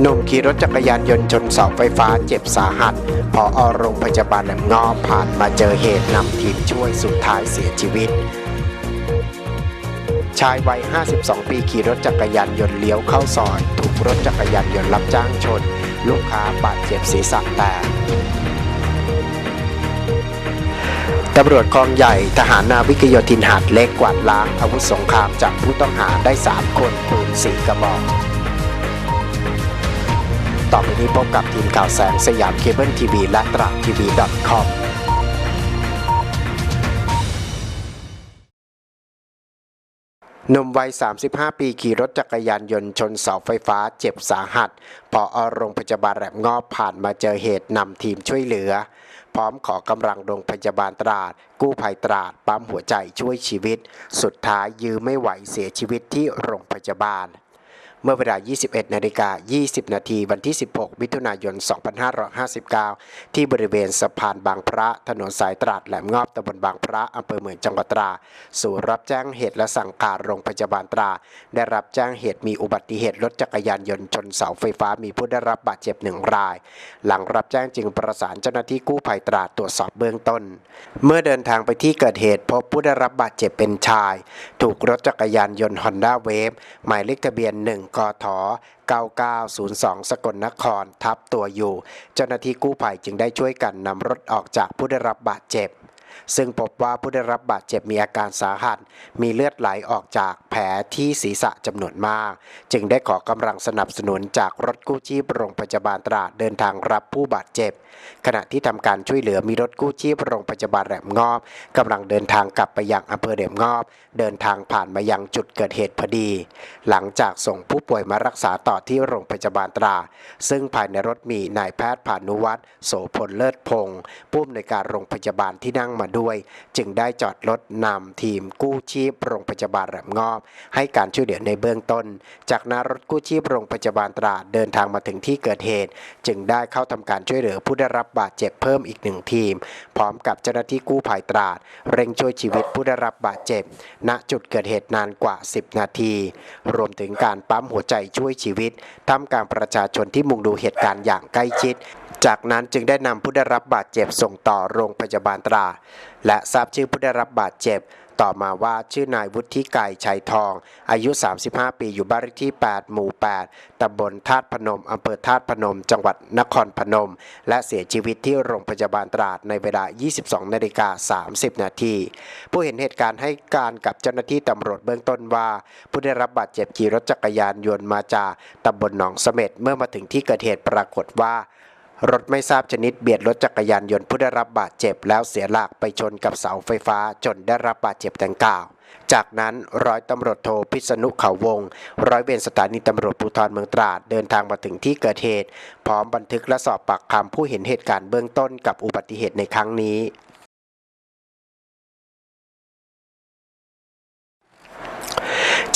หนุ่มขี่รถจักรยานยนต์ชนเสาไฟฟ้าเจ็บสาหัส พออโรงพยาบาลแหลมงอบผ่านมาเจอเหตุนำทีมช่วยสุดท้ายเสียชีวิต ชายวัย 52 ปีขี่รถจักรยานยนต์เลี้ยวเข้าซอย ถูกรถจักรยานยนต์รับจ้างชน ลูกค้าบาดเจ็บศีรษะแตกตำรวจกองใหญ่ทหารนาวิกโยธินหาดเล็กกวาดล้างอาวุธสงครามจากผู้ต้องหาได้ 3 คนปืนสีกระบอก ต่อไปนี้พบกับทีมข่าวแสงสยามเคเบิลทีวีและตราทีวี .com หนุ่มวัย 35 ปีขี่รถจักรยานยนต์ชนเสาไฟฟ้าเจ็บสาหัส พออโรงพยาบาลแหลมงอบผ่านมาเจอเหตุนำทีมช่วยเหลือ พร้อมขอกำลังโรงพยาบาลตราด กู้ภัยตราด ปั๊มหัวใจช่วยชีวิต สุดท้ายยื้อไม่ไหวเสียชีวิตที่โรงพยาบาล เมื่อเวลา 21 นาฬิกา 20 นาทีวันที่ 16 มิถุนายน 2559 ที่บริเวณสะพานบางพระถนนสายตราดแหลมงอบตำบลบางพระอำเภอเมืองจังหวัดตราดสู่รับแจ้งเหตุและสั่งการโรงพยาบาลตรา ได้รับแจ้งเหตุมีอุบัติเหตุรถจักรยานยนต์ชนเสาไฟฟ้ามีผู้ได้รับบาดเจ็บหนึ่งราย หลังรับแจ้งจึงประสานเจ้าหน้าที่กู้ภัยตราตรวจสอบเบื้องต้น เมื่อเดินทางไปที่เกิดเหตุพบผู้ได้รับบาดเจ็บเป็นชาย ถูกรถจักรยานยนต์ Honda Wave หมายเลขทะเบียน1กท9902 สกลนครทับตัวอยู่ เจ้าหน้าที่กู้ภัยจึงได้ช่วยกันนำรถออกจากผู้ได้รับบาดเจ็บ ซึ่งพบว่าผู้ได้รับบาดเจ็บมีอาการสาหัส มีเลือดไหลออกจากแผลที่ศีรษะจำนวนมาก จึงได้ขอกำลังสนับสนุนจากรถกู้ชีพโรงพยาบาลตราดเดินทางรับผู้บาดเจ็บ ขณะที่ทำการช่วยเหลือมีรถกู้ชีพโรงพยาบาลแหลมงอบกำลังเดินทางกลับไปยังอำเภอแหลมงอบ เดินทางผ่านมายังจุดเกิดเหตุพอดี หลังจากส่งผู้ป่วยมารักษาต่อที่โรงพยาบาลตรา ซึ่งภายในรถมีนายแพทย์ผานุวัฒน์โสพลเลิศพงศ์ผู้อำนวยการโรงพยาบาลที่นั่งมาด้วย จึงได้จอดรถนำทีมกู้ชีพโรงพยาบาลแหลมงอบ ให้การช่วยเหลือในเบื้องต้น จากนั้นรถกู้ชีพโรงพยาบาลตราดเดินทางมาถึงที่เกิดเหตุ จึงได้เข้าทำการช่วยเหลือผู้ได้รับบาดเจ็บเพิ่มอีกหนึ่งทีม พร้อมกับเจ้าหน้าที่กู้ภัยตราด เร่งช่วยชีวิตผู้ได้รับบาดเจ็บ ณจุดเกิดเหตุนานกว่า 10 นาที รวมถึงการปั๊มหัวใจช่วยชีวิตท่ามกลางประชาชนที่มุงดูเหตุการณ์อย่างใกล้ชิด จากนั้นจึงได้นำผู้ได้รับบาดเจ็บส่งต่อโรงพยาบาลตรา และทราบชื่อผู้ได้รับบาดเจ็บ ต่อมาว่าชื่อนายวุฒิไก่ชัยทอง อายุ 35 ปีอยู่บ้านเลขที่ 8 หมู่ 8ตำบลธาตุพนมอำเภอธาตุพนม จังหวัดนครพนม และเสียชีวิตที่โรงพยาบาลตราดในเวลา 22 นาฬิกา 30 นาที ผู้เห็นเหตุการณ์ให้การกับเจ้าหน้าที่ตำรวจเบื้องต้นว่า ผู้ได้รับบาดเจ็บขี่รถจักรยานยนต์มาจากตำบลหนองเสม็ดเมื่อมาถึงที่เกิดเหตุปรากฏว่า รถไม่ทราบชนิดเบียดรถจักรยานยนต์ผู้ได้รับบาดเจ็บแล้วเสียหลักไปชนกับเสาไฟฟ้าจนได้รับบาดเจ็บดังกล่าว จากนั้นร้อยตำรวจโทพิษณุเขาวง ร้อยเวรสถานีตำรวจภูธรเมืองตราดเดินทางมาถึงที่เกิดเหตุ พร้อมบันทึกและสอบปากคำผู้เห็นเหตุการณ์เบื้องต้นกับอุบัติเหตุในครั้งนี้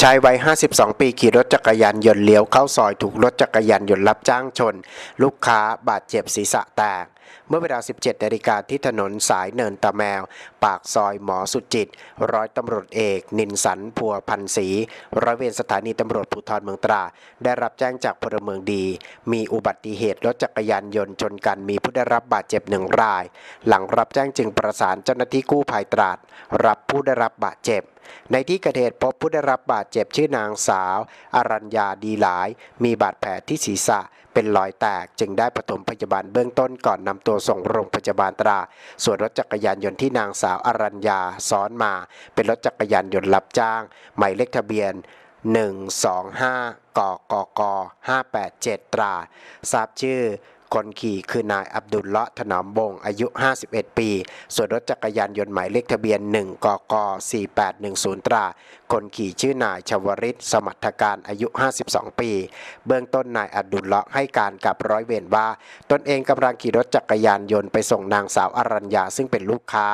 ชายวัย 52 ปีขี่รถจักรยานยนต์เลี้ยวเข้าซอยถูกรถจักรยานยนต์รับจ้างชน ลูกค้าบาดเจ็บศีรษะแตก เมื่อเวลา 17นาฬิกาที่ถนนสายเนินตะแมว ปากซอยหมอสุจิต ร้อยตำรวจเอก นินสันพัวพันศรีร้อยเวรสถานีตำรวจภูธรเมืองตรา ได้รับแจ้งจากพลเมืองดี มีอุบัติเหตุรถจักรยานยนต์ชนกันมีผู้ได้รับบาดเจ็บหนึ่งราย หลังรับแจ้งจึงประสานเจ้าหน้าที่กู้ภัยตราด รับผู้ได้รับบาดเจ็บ ในที่เกิดเหตุพบผู้ได้รับบาดเจ็บชื่อนางสาว อรัญญาดีหลาย มีบาดแผลที่ศีรษะเป็นรอยแตกจึงได้ปฐมพยาบาลเบื้องต้นก่อนนำตัวส่งโรงพยาบาลตรา ส่วนรถจักรยานยนต์ที่นางสาวอรัญญาซ้อนมา เป็นรถจักรยานยนต์รับจ้าง หมายเลขทะเบียน 125กกก587 ตราทราบชื่อ คนขี่คือนายอับดุลเลาะถนอมบงอายุ 51 ปี ส่วนรถจักรยานยนต์หมายเลขทะเบียน 1 กก 4810 ตรา คนขี่ชื่อนายชวริตสมัทการอายุ 52 ปี เบื้องต้นนายอับดุลเลาะให้การกับร้อยเวรว่า ตนเองกำลังขี่รถจักรยานยนต์ไปส่งนางสาวอรัญญาซึ่งเป็นลูกค้า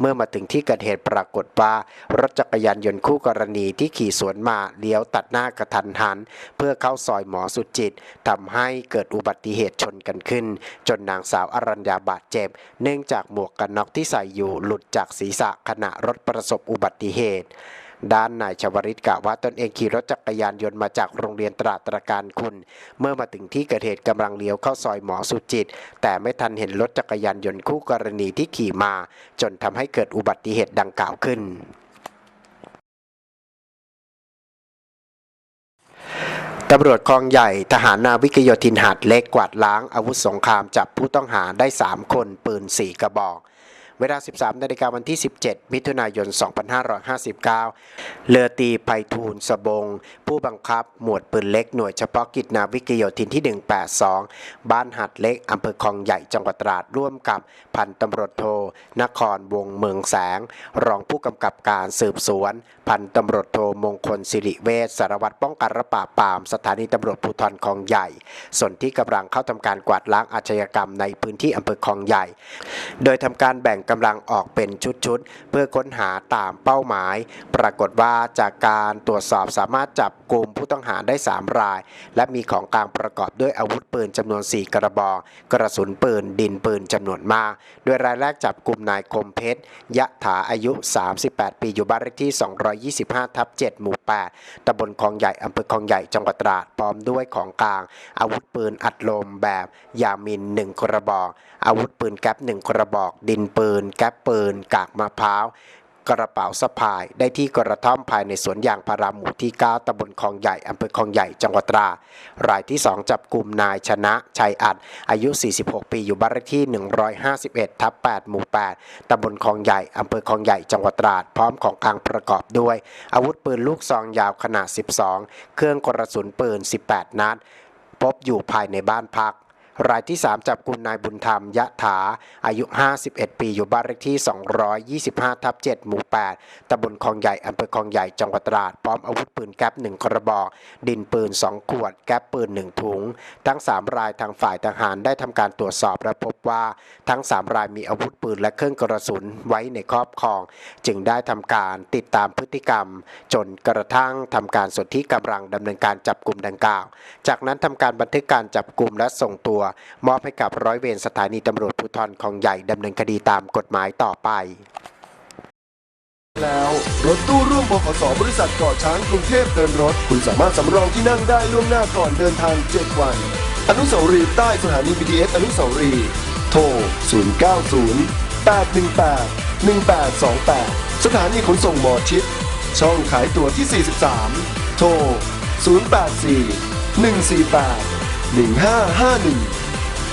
เมื่อมาถึงที่เกิดเหตุปรากฏว่ารถจักรยานยนต์คู่กรณีที่ขี่สวนมาเลี้ยวตัดหน้ากระทันหัน เพื่อเข้าซอยหมอสุจิตทำให้เกิดอุบัติเหตุชนกันขึ้น จนนางสาวอรัญญาบาดเจ็บ เนื่องจากหมวกกันน็อกที่ใส่อยู่หลุดจากศีรษะขณะรถประสบอุบัติเหตุด้านนายชวริตกล่าวว่าตนเองขี่รถจักรยานยนต์มาจากโรงเรียนตราตรการคุณ เมื่อมาถึงที่เกิดเหตุกำลังเลี้ยวเข้าซอยหมอสุจิต แต่ไม่ทันเห็นรถจักรยานยนต์คู่กรณีที่ขี่มา จนทำให้เกิดอุบัติเหตุดังกล่าวขึ้น ตำรวจคลองใหญ่ทหารนาวิกโยธินหาดเล็กกวาดล้างอาวุธสงครามจับผู้ต้องหาได้ 3 คนปืน 4 กระบอก เวลา 13 นาฬิกาวันที่ 17 มิถุนายน 2559เรือตีไพฑูรย์สบง ผู้บังคับหมวดปืนเล็กหน่วยเฉพาะกิจนาวิกโยธินที่ 182 บ้านหัดเล็กอำเภอคลองใหญ่จังหวัดตราดร่วมกับพันตำรวจโท นครวงเมืองแสง รองผู้กำกับการสืบสวน พันตำรวจโทมงคลสิริเวชสารวัตรป้องกันและปราบปราม สถานีตำรวจภูธรคลองใหญ่ ส่วนที่กำลังเข้าทำการกวาดล้างอาชญากรรมในพื้นที่อำเภอคลองใหญ่ โดยทำการแบ่งกำลังออกเป็นชุดๆ เพื่อค้นหาตามเป้าหมาย ปรากฏว่าจากการตรวจสอบสามารถจับกลุ่มผู้ต้องหาได้ 3 ราย และมีของกลางประกอบด้วยอาวุธปืนจำนวน 4 กระบอก กระสุนปืน ดินปืนจำนวนมาก โดยรายแรกจับกลุ่มนายคมเพชรยะถาอายุ 38 ปีอยู่บ้านเลขที่ 225 ทับ 7 หมู่ 8ตำบลคลองใหญ่อำเภอคลองใหญ่จังหวัดตราดพร้อมด้วยของกลาง อาวุธปืนอัดลมแบบยามิน 1 กระบอก อาวุธปืนแก๊ป1กระบอก ดินปืนน แก๊ปปืน กากมะพร้าวกระเป๋าสะพายได้ที่กระท่อมภายในสวนยางพาราหมู่ที่ 9ตำบลคลองใหญ่อำเภอคลองใหญ่ จังหวัดตรา รายที่ 2 จับกลุ่มนายชนะ ชัยอัด อายุ 46 ปี อยู่บ้านเลขที่ 151 ทับ 8 หมู่ 8ตำบลคลองใหญ่อำเภอคลองใหญ่ จังหวัดตราด พร้อมของกลางประกอบด้วย อาวุธปืนลูกซองยาวขนาด 12 เครื่องกระสุนปืน 18 นัด พบอยู่ภายในบ้านพัก รายที่ 3 จับกุมนายบุญธรรมยะถา อายุ 51 ปี อยู่บ้านเลขที่ 225 ทับ 7 หมู่ 8ตำบลคลองใหญ่อำเภอคลองใหญ่ จังหวัดตราด พร้อมอาวุธปืนแก๊ป1กระบอก ดินปืน 2 ขวด แก๊ปปืน 1 ถุง ทั้ง 3 รายทางฝ่ายทหารได้ทำการตรวจสอบและพบว่า ทั้ง 3 รายมีอาวุธปืนและเครื่องกระสุนไว้ในครอบครอง จึงได้ทำการติดตามพฤติกรรม จนกระทั่งทำการสนที่กำลังดำเนินการจับกลุ่มดังกล่าว จากนั้นทำการบันทึกการจับกลุ่มและส่งตัวมอบให้กับร้อยเวรสถานีตำรวจภูธรคลองใหญ่ดำเนินคดีตามกฎหมายต่อไป แล้วรถตู้ร่วมบขสบริษัทเกาะช้างกรุงเทพเดินรถ คุณสามารถสำรองที่นั่งได้ล่วงหน้าก่อนเดินทาง 7 วัน อนุสาวรีย์ใต้สถานี BTS อนุสาวรีย์โทร 090 818 1828 สถานีขนส่งหมอชิด ช่องขายตั๋วที่ 43 โทร 084 148 1551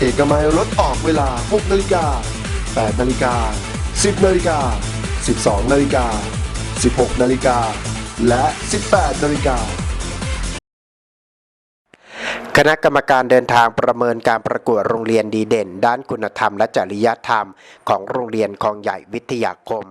เอกมัยรถออกเวลา 6 นาฬิกา 8 นาฬิกา 10 นาฬิกา 12 นาฬิกา 16 นาฬิกา และ 18 นาฬิกาคณะกรรมการเดินทางประเมินการประกวดโรงเรียนดีเด่น ด้านคุณธรรมและจริยธรรม ของโรงเรียนคลองใหญ่วิทยาคม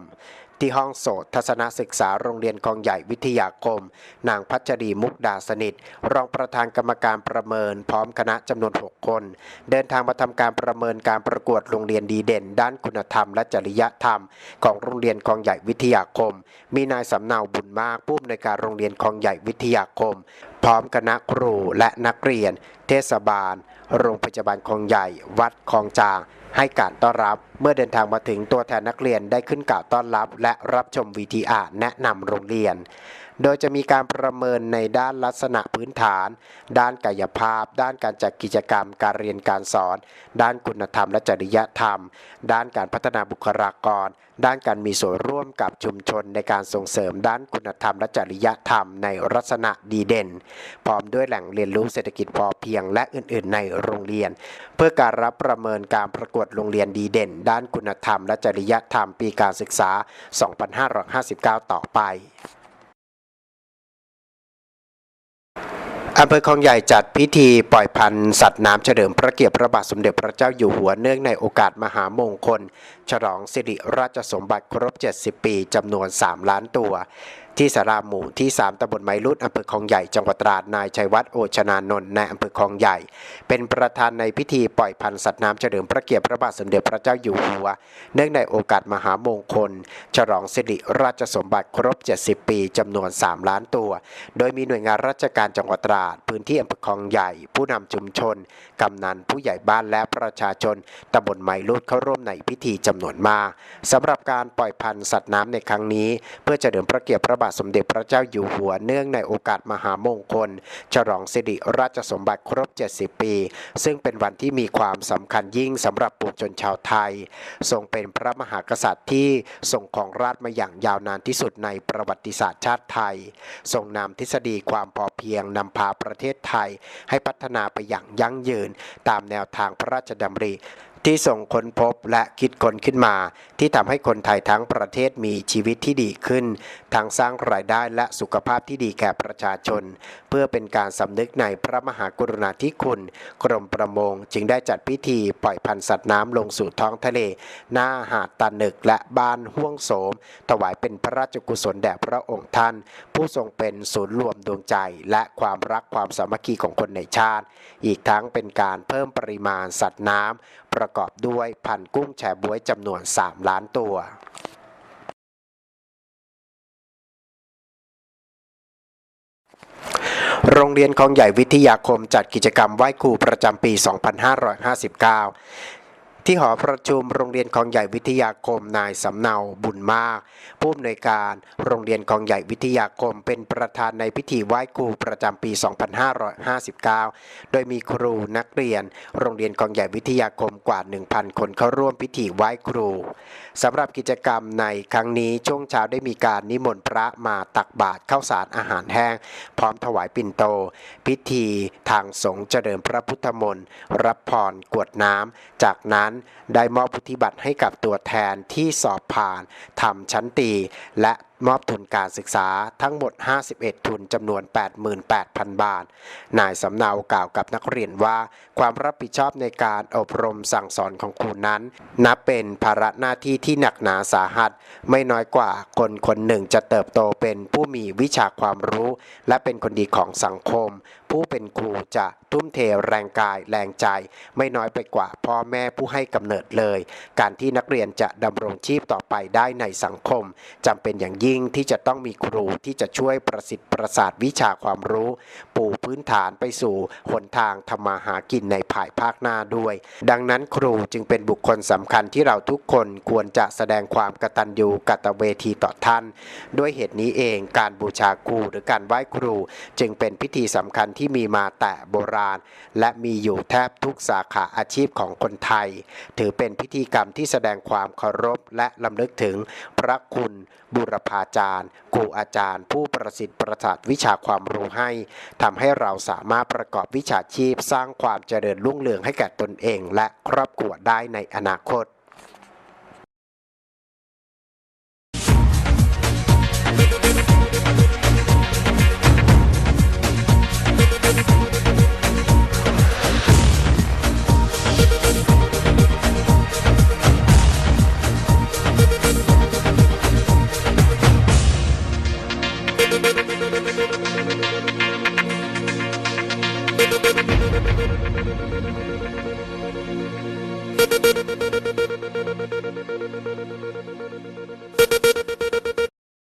ที่ห้องโสตทัศนศึกษาโรงเรียนคลองใหญ่วิทยาคม นางพัชรีมุกดาสนิท รองประธานกรรมการประเมิน พร้อมคณะจำนวน 6 คน เดินทางมาทำการประเมินการประกวดโรงเรียนดีเด่น ด้านคุณธรรมและจริยธรรม ของโรงเรียนคลองใหญ่วิทยาคม มีนายสำเนาบุญมากผู้อำนวยการโรงเรียนคลองใหญ่วิทยาคม พร้อมคณะครูและนักเรียน เทศบาล โรงพยาบาลคลองใหญ่ วัดคลองจาง ให้การต้อนรับเมื่อเดินทางมาถึงตัวแทนนักเรียนได้ขึ้นกล่าวต้อนรับ และรับชม VTR แนะนำโรงเรียน โดยจะมีการประเมินในด้านลักษณะพื้นฐาน ด้านกายภาพ ด้านการจัดกิจกรรม การเรียนการสอน ด้านคุณธรรมและจริยธรรม ด้านการพัฒนาบุคลากร ด้านการมีส่วนร่วมกับชุมชนในการส่งเสริม ด้านคุณธรรมและจริยธรรมในลักษณะดีเด่น พร้อมด้วยแหล่งเรียนรู้เศรษฐกิจพอเพียง และอื่น ๆ ในโรงเรียน เพื่อการรับประเมินการประกวดโรงเรียนดีเด่น ด้านคุณธรรมและจริยธรรมปีการศึกษา 2559 ต่อไป อำเภอคลองใหญ่จัดพิธีปล่อยพันธุ์สัตว์น้ำเฉลิมพระเกียรติพระบาทสมเด็จพระเจ้าอยู่หัวเนื่องในโอกาสมหามงคล ฉลองสิริราชสมบัติครบ 70 ปีจำนวน 3 ล้านตัว ที่สาราหมู่ที่ 3ตำบลไมลุดอำเภอคลองใหญ่จังหวัดตราดนายชัยวัฒน์โอชนานนท์ในอำเภอคลองใหญ่ เป็นประธานในพิธีปล่อยพันธุ์สัตว์น้ำเฉลิมพระเกียรติพระบาทสมเด็จพระเจ้าอยู่หัว เนื่องในโอกาสมหามงคล ฉลองสิริราชสมบัติครบ 70 ปีจำนวน 3 ล้านตัว โดยมีหน่วยงานราชการจังหวัดตราด พื้นที่อำเภอคลองใหญ่ ผู้นำชุมชนกำนันผู้ใหญ่บ้านและประชาชนตำบลไมลุดเข้าร่วมในพิธีจำนวนมากสำหรับการปล่อยพันธุ์สัตว์น้ำในครั้งนี้ เพื่อเฉลิมพระเกียรติพระบาทสมเด็จพระเจ้าอยู่หัวเนื่องในโอกาสมหามงคล ฉลองสิริราชสมบัติครบ 70 ปี ซึ่งเป็นวันที่มีความสำคัญยิ่งสำหรับปวงชนชาวไทย ทรงเป็นพระมหากษัตริย์ที่ทรงของราชมาอย่างยาวนานที่สุดในประวัติศาสตร์ชาติไทย ทรงนำทฤษฎีความพอเพียงนำพาประเทศไทย ให้พัฒนาไปอย่างยั่งยืน ตามแนวทางพระราชดำริ ที่ส่งค้นพบและคิดค้นขึ้นมา ที่ทำให้คนไทยทั้งประเทศมีชีวิตที่ดีขึ้นทั้งสร้างรายได้และสุขภาพที่ดีแก่ประชาชน เพื่อเป็นการสำนึกในพระมหากรุณาธิคุณ กรมประมงจึงได้จัดพิธีปล่อยพันธุ์สัตว์น้ำลงสู่ท้องทะเล หน้าหาดตานึกและบ้านห้วงโสม ถวายเป็นพระราชกุศลแด่พระองค์ท่าน ผู้ทรงเป็นศูนย์รวมดวงใจ และความรักความสามัคคีของคนในชาติ อีกทั้งเป็นการเพิ่มปริมาณสัตว์น้ำประกอบด้วยพันกุ้งแชบ๊วยจำนวน 3 ล้านตัวโรงเรียนคลองใหญ่วิทยาคมจัดกิจกรรมไหว้ครูประจำปี 2559 ที่หอประชุมโรงเรียนคลองใหญ่วิทยาคมนายสำเนาบุญมาก ผู้อำนวยการโรงเรียนคลองใหญ่วิทยาคมเป็นประธานในพิธีไหว้ครูประจำปี 2559 โดยมีครูนักเรียน โรงเรียนคลองใหญ่วิทยาคมกว่า 1,000 คนเข้าร่วมพิธีไหว้ครูสำหรับกิจกรรมในครั้งนี้ช่วงเช้าได้มีการนิมนต์พระมาตักบาตรข้าวสารอาหารแห้ง พร้อมถวายปิ่นโต พิธีทางสงฆ์เจริญพระพุทธมนต์รับพรกวดน้ำจากนั้นได้มอบพุทธิบัตรให้กับตัวแทนที่สอบผ่านทำชั้นตี และมอบทุนการศึกษาทั้งหมด 51 ทุนจำนวน 88,000 บาท นายสำเนากล่าวกับนักเรียนว่าความรับผิดชอบในการอบรมสั่งสอนของครูนั้น นับเป็นภาระหน้าที่ที่หนักหนาสาหัส ไม่น้อยกว่าคนคนหนึ่งจะเติบโตเป็นผู้มีวิชาความรู้ และเป็นคนดีของสังคมผู้เป็นครูจะทุ่มเทแรงกายแรงใจ ไม่น้อยไปกว่าพ่อแม่ผู้ให้กำเนิดเลย การที่นักเรียนจะดำรงชีพต่อไปได้ในสังคมจำเป็นอย่างยิ่งที่จะต้องมีครูที่จะช่วยประสิทธิ์ประสาทวิชาความรู้ ปูพื้นฐานไปสู่หนทางทำมาหากินในภายภาคหน้าด้วย ดังนั้นครูจึงเป็นบุคคลสำคัญที่เราทุกคนควรจะแสดงความกตัญญูกตเวทีต่อท่าน ด้วยเหตุนี้เองการบูชาครูหรือการไหว้ครู จึงเป็นพิธีสำคัญที่มีมาแต่โบราณ และมีอยู่แทบทุกสาขาอาชีพของคนไทย ถือเป็นพิธีกรรมที่แสดงความเคารพและลำลึกถึงพระคุณบุรพาจารย์ครูอาจารย์ ผู้ประสิทธิ์ประสาทวิชาความรู้ให้ทำให้เราสามารถประกอบวิชาชีพ สร้างความเจริญรุ่งเรืองให้แก่ตนเอง และครอบครัวได้ในอนาคต